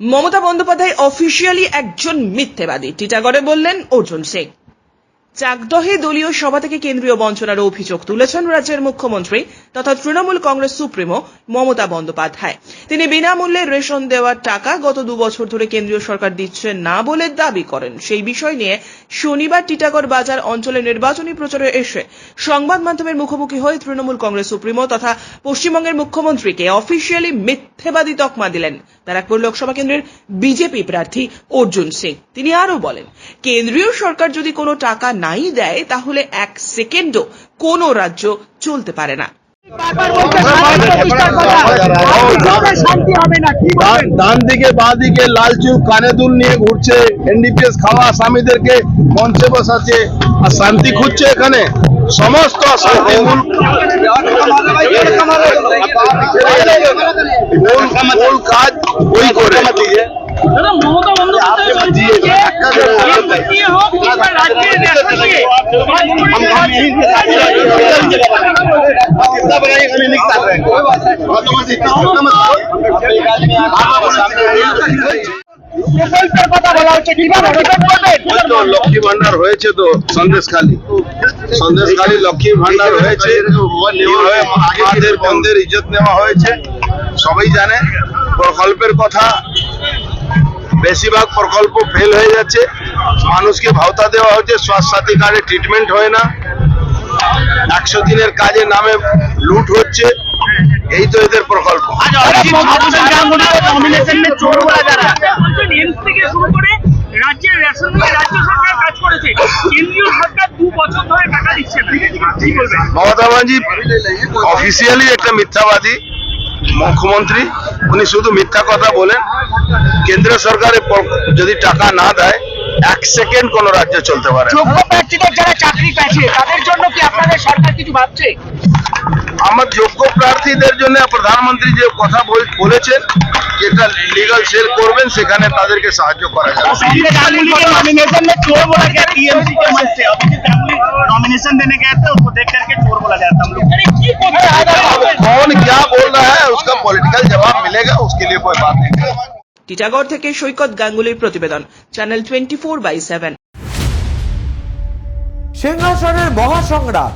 Mamata Bandyopadhyay officially একজন মিথ্যেবাদী। টিটাগড়ে বললেন অর্জুন সিং। চাকদহে দলীয় সভা থেকে কেন্দ্রীয় বঞ্চনার অভিযোগ তুলেছেন রাজ্যের মুখ্যমন্ত্রী তথা তৃণমূল কংগ্রেস সুপ্রিমো মমতা বন্দ্যোপাধ্যায়। তিনি বিনামূল্যে রেশন দেওয়ার টাকা গত দু বছর ধরে কেন্দ্রীয় সরকার দিচ্ছে না বলে দাবি করেন। সেই বিষয় নিয়ে শনিবার টিটাগড় বাজার অঞ্চলে নির্বাচনী প্রচারে এসে সংবাদ মাধ্যমের মুখোমুখি হয়ে তৃণমূল কংগ্রেস সুপ্রিমো তথা পশ্চিমবঙ্গের মুখ্যমন্ত্রীকে অফিসিয়ালি মিথ্যেবাদী তকমা দিলেন। ব্যারাকপুর লোকসভা কেন্দ্রের বিজেপি প্রার্থী অর্জুন সিং। তিনি আরও বলেন, কেন্দ্রীয় সরকার যদি কোনো টাকা নাই দেয় তাহলে এক সেকেন্ডও কোনো রাজ্য চলতে পারে না। ডান- দিকে বাঁ দিকে লাল কানে দুল নিয়ে ঘুরছে এনডিপিএস খাওয়া আসামিদেরকে মঞ্চে বসাচ্ছে আর শান্তি খুঁজছে এখানে। সমস্ত অশান্তি মূল- মূল কাজ ওই করে। লক্ষ্মী ভান্ডার হয়েছে তো সন্দেশ খালি সন্দেশখালী সন্দেশখালী লক্ষ্মী ভান্ডার হয়েছে মাদের বন্ধের ইজ্জত নেওয়া হয়েছে। সবাই জানে প্রকল্পের কথা। বেশিরভাগ প্রকল্প ফেল হয়ে যাচ্ছে। মানুষকে ভাওতা দেওয়া হচ্ছে স্বাস্থ্য সাথী কার্ডে ট্রিটমেন্ট হয় না। একশো দিনের কাজের নামে লুট হচ্ছে। এই তো এদের প্রকল্প। রাজ্যের রেশন দিয়ে রাজ্য সরকার কাজ করেছে। কেন্দ্রীয় সরকার দু বছর ধরে টাকা দিচ্ছে না। কি বলবেন? মমতা ব্যানার্জি অফিসিয়ালি একটা মিথ্যাবাদী মুখ্যমন্ত্রী। উনি শুধু মিথ্যা কথা বলেন। কেন্দ্রীয় সরকারের প- যদি টাকা না দেয় এক সেকেন্ড কোন রাজ্য চলতে পারে না। যোগ্য প্রার্থীদের যারা চাকরি পেয়েছে তাদের জন্য কি আপনাদের সরকার কিছু ভাবছে আমার যোগ্য প্রার্থীদের জন্য প্রধানমন্ত্রী যে কথা বল- বলেছেন যেটা লিগাল সেল করবেন সেখানে তাদেরকে সাহায্য করা যাবে नॉमिनेशन में चोर बोला गया टीएमसी के मंच से अभी जो फैमिली नॉमिनेशन देने गए थे उसको देख करके चोर बोला जाता हम लोग कौन क्या बोल रहा है उसका पॉलिटिकल जवाब मिलेगा उसके लिए कोई बात नहीं টিটাগড় থেকে সৈকত গাঙ্গুলির প্রতিবেদন, channel twenty four by seven. সিংহাসনের মহাসংগ্রাম।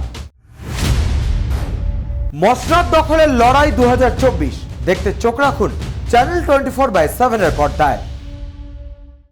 মসনাদ দখলের লড়াই দু হাজার চব্বিশ। দেখতে চোখ রাখুন চ্যানেল টোয়েন্টি ফোর বাই সেভেনের পর্দায়।